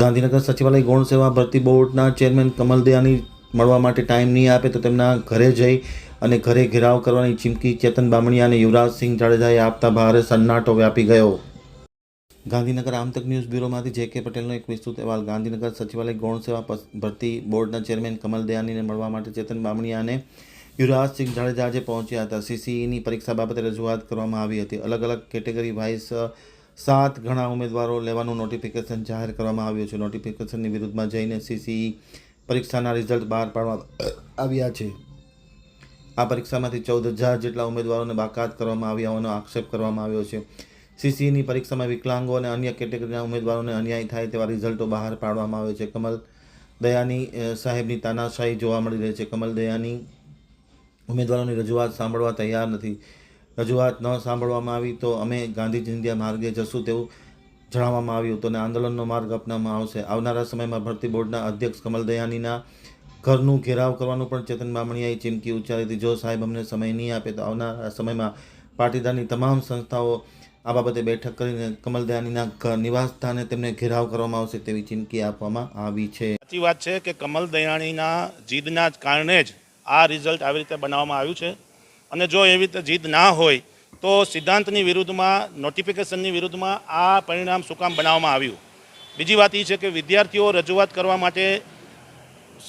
ગાંધીનગર સચિવાલય ગૌણ સેવા ભરતી બોર્ડના ચેરમેન કમલ દયાની મળવા માટે ટાઈમ નહીં આપે તો તેમના ઘરે જઈ અને ઘરે ઘેરાવ કરવાની ચીમકી ચેતન બામણીયા અને યુવરાજસિંહ જાડેજાએ આપતા ભારે સન્નાટો વ્યાપી ગયો. ગાંધીનગર આમતક ન્યૂઝ બ્યુરોમાંથી જે કે પટેલનો એક વિસ્તૃત અહેવાલ. ગાંધીનગર સચિવાલય ગૌણ સેવા ભરતી બોર્ડના ચેરમેન કમલ દયાનીને મળવા માટે ચેતન બામણીયા અને યુવરાજસિંહ જાડેજા આજે પહોંચ્યા હતા. સીસીઈની પરીક્ષા બાબતે રજૂઆત કરવામાં આવી હતી. અલગ અલગ કેટેગરી વાઇઝ સાત ઘણા ઉમેદવારો લેવાનું નોટિફિકેશન જાહેર કરવામાં આવ્યું છે. નોટિફિકેશનની વિરુદ્ધમાં જઈને સીસીઈ પરીક્ષાના રિઝલ્ટ બહાર પાડવામાં આવ્યા છે. આ પરીક્ષામાંથી ચૌદ હજાર જેટલા ઉમેદવારોને બાકાત કરવામાં આવ્યા હોવાનો આક્ષેપ કરવામાં આવ્યો છે. સીસીની પરીક્ષામાં વિકલાંગો અને અન્ય કેટેગરીના ઉમેદવારોને અન્યાય થાય તેવા રિઝલ્ટો બહાર પાડવામાં આવે છે. કમલ દયાની સાહેબની તાનાશાહી જોવા મળી રહી છે. કમલ દયાની ઉમેદવારોની રજૂઆત સાંભળવા તૈયાર નથી. રજૂઆત ન સાંભળવામાં આવી તો અમે ગાંધી ચિંધ્યા માર્ગે જશું તેવું જણાવવામાં આવ્યું હતું અને આંદોલનનો માર્ગ અપનાવવામાં આવશે. આવનારા સમયમાં ભરતી બોર્ડના અધ્યક્ષ કમલ દયાનીના ઘરનું ઘેરાવ કરવાનું પણ ચેતન બામણીયાએ ચીમકી ઉચ્ચારી હતી જો સાહેબ અમને સમય નહીં આપે તો આવનારા સમયમાં પાટીદારની તમામ સંસ્થાઓ આ બાબતે બેઠક કરીને કમલ દયાનીના નિવાસ સ્થાને તેમને ઘેરાવ કરવામાં આવશે તેવી ચીમકી આપવામાં આવી છે. સાચી વાત છે કે કમલ દયાણીના જીદના કારણે જ આ રિઝલ્ટ આવી રીતે બનાવવામાં આવ્યું છે. અને જો એવી રીતે જીદ ના હોય, તો સિદ્ધાંતની વિરુદ્ધમાં નોટિફિકેશનની વિરુદ્ધમાં આ પરિણામ શું બનાવવામાં આવ્યું? બીજી વાત એ છે કે વિદ્યાર્થીઓ રજૂઆત કરવા માટે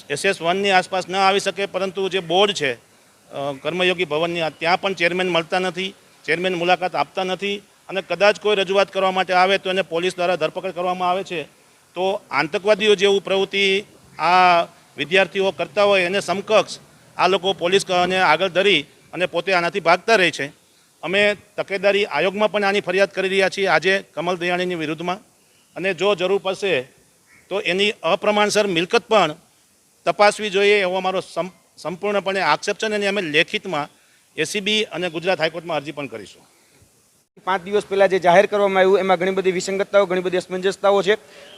એસએસ વનની આસપાસ ન આવી શકે, પરંતુ જે બોર્ડ છે કર્મયોગી ભવનની ત્યાં પણ ચેરમેન મળતા નથી, ચેરમેન મુલાકાત આપતા નથી, અને કદાચ કોઈ રજૂઆત કરવા માટે આવે તો એને પોલીસ દ્વારા ધરપકડ કરવામાં આવે છે. તો આતંકવાદીઓ જેવું પ્રવૃત્તિ આ વિદ્યાર્થીઓ કરતા હોય એને સમકક્ષ આ લોકો પોલીસ અને આગળ ધરી અને પોતે આનાથી ભાગતા રહે છે. અમે તકેદારી આયોગમાં પણ આની ફરિયાદ કરી રહ્યા છીએ આજે કમલ દયાણીની વિરુદ્ધમાં. અને જો જરૂર પડશે તો એની અપ્રમાણસર મિલકત પણ તપાસવી જોઈએ એવો અમારો સંપૂર્ણપણે આક્ષેપ છે અને એની અમે લેખિતમાં એસીબી અને ગુજરાત હાઈકોર્ટમાં અરજી પણ કરીશું. પાંચ દિવસ પહેલાં જે જાહેર કરવામાં આવ્યું, એમાં ઘણી બધી વિસંગતતાઓ, ઘણી બધી અસમંજસતાઓ છે.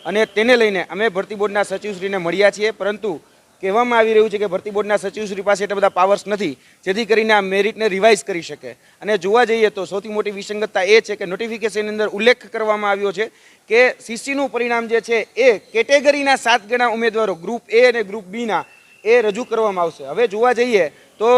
અને તેને લઈને અમે ભરતી બોર્ડના સચિવશ્રીને મળ્યા છીએ, પરંતુ કહેવામાં આવી રહ્યું છે કે ભરતી બોર્ડના સચિવશ્રી પાસે એટલા બધા પાવર્સ નથી, જેથી કરીને આ મેરિટને રિવાઇઝ કરી શકે. અને જોવા જઈએ તો સૌથી મોટી વિસંગતતા એ છે કે નોટિફિકેશનની અંદર ઉલ્લેખ કરવામાં આવ્યો છે કે સીસીનું પરિણામ જે છે એ કેટેગરીના સાત ગણા ઉમેદવારો ગ્રુપ એ અને ગ્રુપ બીના એ રજૂ કરવામાં આવશે. હવે જોવા જઈએ તો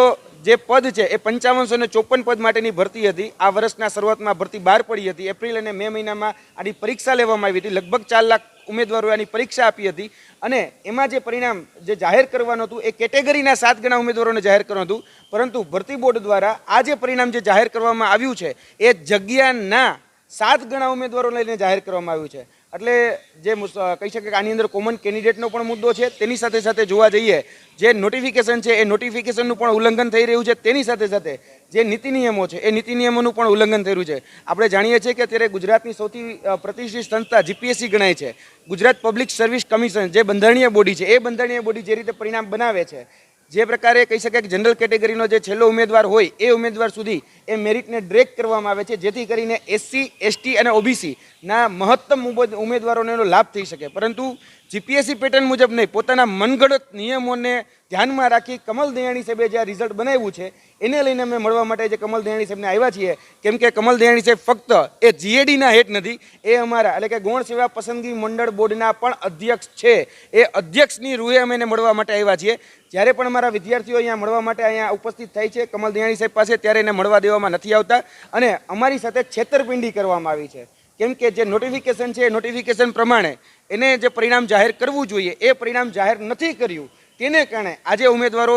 જે પદ છે એ પંચાવનસો ને ચોપન પદ માટેની ભરતી હતી. આ વર્ષના શરૂઆતમાં ભરતી બહાર પડી હતી. એપ્રિલ અને મે મહિનામાં આની પરીક્ષા લેવામાં આવી હતી. લગભગ ચાર લાખ ઉમેદવારોએ આની પરીક્ષા આપી હતી અને એમાં જે પરિણામ જે જાહેર કરવાનું હતું એ કેટેગરીના સાત ગણા ઉમેદવારોને જાહેર કરવાનું હતું. પરંતુ ભરતી બોર્ડ દ્વારા આ જે પરિણામ જે જાહેર કરવામાં આવ્યું છે, એ જગ્યાના સાત ગણા ઉમેદવારો લઈને જાહેર કરવામાં આવ્યું છે. એટલે જે કહી શકે કે આની અંદર કોમન કેન્ડિડેટનો પણ મુદ્દો છે, તેની સાથે સાથે જોવા જઈએ, જે નોટિફિકેશન છે, એ નોટિફિકેશનનું પણ ઉલ્લંઘન થઈ રહ્યું છે, તેની સાથે સાથે જે નીતિ નિયમો છે, એ નીતિ નિયમોનું પણ ઉલ્લંઘન થઈ રહ્યું છે. આપણે જાણીએ છીએ કે અત્યારે ગુજરાતની સૌથી પ્રતિષ્ઠિત સંસ્થા જીપીએસસી ગણાય છે. ગુજરાત પબ્લિક સર્વિસ કમિશન જે બંધારણીય બોડી છે, એ બંધારણીય બોડી જે રીતે પરિણામ બનાવે છે જે પ્રકારે કહી શકાય કે જનરલ કેટેગરીનો જે છેલ્લો ઉમેદવાર હોય, એ ઉમેદવાર સુધી એ મેરિટને ડ્રેક કરવામાં આવે છે. જેથી કરીને એસસી, એસટી અને ઓબીસીના મહત્તમ ઉમેદ- ઉમેદવારોને એનો લાભ થઈ શકે. પરંતુ જીપીએસસી પેટર્ન મુજબ નહીં, પોતાના મનગઢત નિયમોને ધ્યાનમાં રાખી કમલ દયાણી સાહેબે જે આ રિઝલ્ટ બનાવ્યું છે, એને લઈને અમે મળવા માટે જે કમલ દયાણી સાહેબને આવ્યા છીએ. કેમ કે કમલ દયાણી સાહેબ ફક્ત એ જીએડીના હેડ નથી, એ અમારા એટલે કે ગૌણ સેવા પસંદગી મંડળ બોર્ડના પણ અધ્યક્ષ છે. એ અધ્યક્ષની રૂએ અમે એને મળવા માટે આવ્યા છીએ. જ્યારે પણ અમારા વિદ્યાર્થીઓ અહીંયા મળવા માટે અહીંયા ઉપસ્થિત થાય છે, કમલ દયાણી સાહેબ પાસે, ત્યારે એને મળવા દેવામાં નથી આવતા. અને અમારી સાથે છેતરપિંડી કરવામાં આવી છે. કેમ કે જે નોટિફિકેશન છે, એ નોટિફિકેશન પ્રમાણે એને જે પરિણામ જાહેર કરવું જોઈએ, એ પરિણામ જાહેર નથી કર્યું, તેને કારણે આજે ઉમેદવારો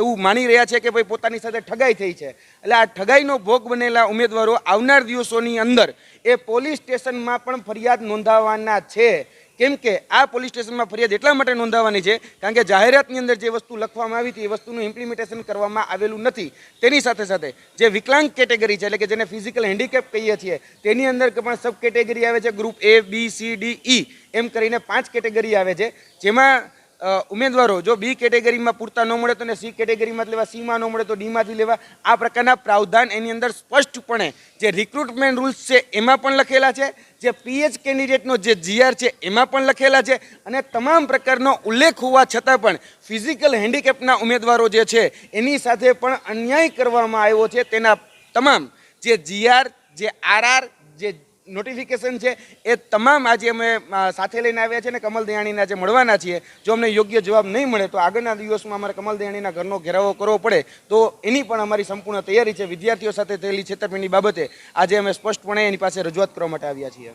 એવું માની રહ્યા છે કે ભાઈ પોતાની સાથે ઠગાઈ થઈ છે. એટલે આ ઠગાઈનો ભોગ બનેલા ઉમેદવારો આવનાર દિવસોની અંદર એ પોલીસ સ્ટેશનમાં પણ ફરિયાદ નોંધાવવાના છે. કેમ કે આ પોલીસ સ્ટેશનમાં ફરિયાદ એટલા માટે નોંધાવાની છે, કારણ કે જાહેરાતની અંદર જે વસ્તુ લખવામાં આવી હતી, એ વસ્તુનું ઇમ્પ્લિમેન્ટેશન કરવામાં આવેલું નથી. તેની સાથે સાથે જે વિકલાંગ કેટેગરી છે, એટલે કે જેને ફિઝિકલ હેન્ડીકેપ કહીએ છીએ, તેની અંદર પણ સબ કેટેગરી આવે છે group A B C D E એમ કરીને પાંચ કેટેગરી આવે છે, જેમાં ઉમેદવારો જો બી કેટેગરીમાં પૂરતા ન મળે તો અને સી કેટેગરીમાં લેવા સીમાં ન મળે તો ડીમાંથી લેવા, આ પ્રકારના પ્રાવધાન એની અંદર સ્પષ્ટપણે જે રિક્રુટમેન્ટ રૂલ્સ છે એમાં પણ લખેલા છે, જે પીએચ કેન્ડિડેટનો જે જીઆર છે એમાં પણ લખેલા છે અને તમામ પ્રકારનો ઉલ્લેખ હોવા છતાં પણ ફિઝિકલ હેન્ડીકેપના ઉમેદવારો જે છે એની સાથે પણ અન્યાય કરવામાં આવ્યો છે. તેના તમામ જે જીઆર જે આરઆર જે નોટિફિકેશન છે, એ તમામ આજે અમે સાથે લઈને આવ્યા છે ને કમલ દયાણીને આજે મળવાના છીએ. જો અમને યોગ્ય જવાબ નહીં મળે તો આગળના દિવસમાં અમારે કમલ દયાણીના ઘરનો ઘેરાવો કરવો પડે. તો એની પણ અમારી સંપૂર્ણ તૈયારી છે. વિદ્યાર્થીઓ સાથે થયેલી છેતરપિંડી બાબતે આજે અમે સ્પષ્ટપણે એની પાસે રજૂઆત કરવા માટે આવ્યા છીએ.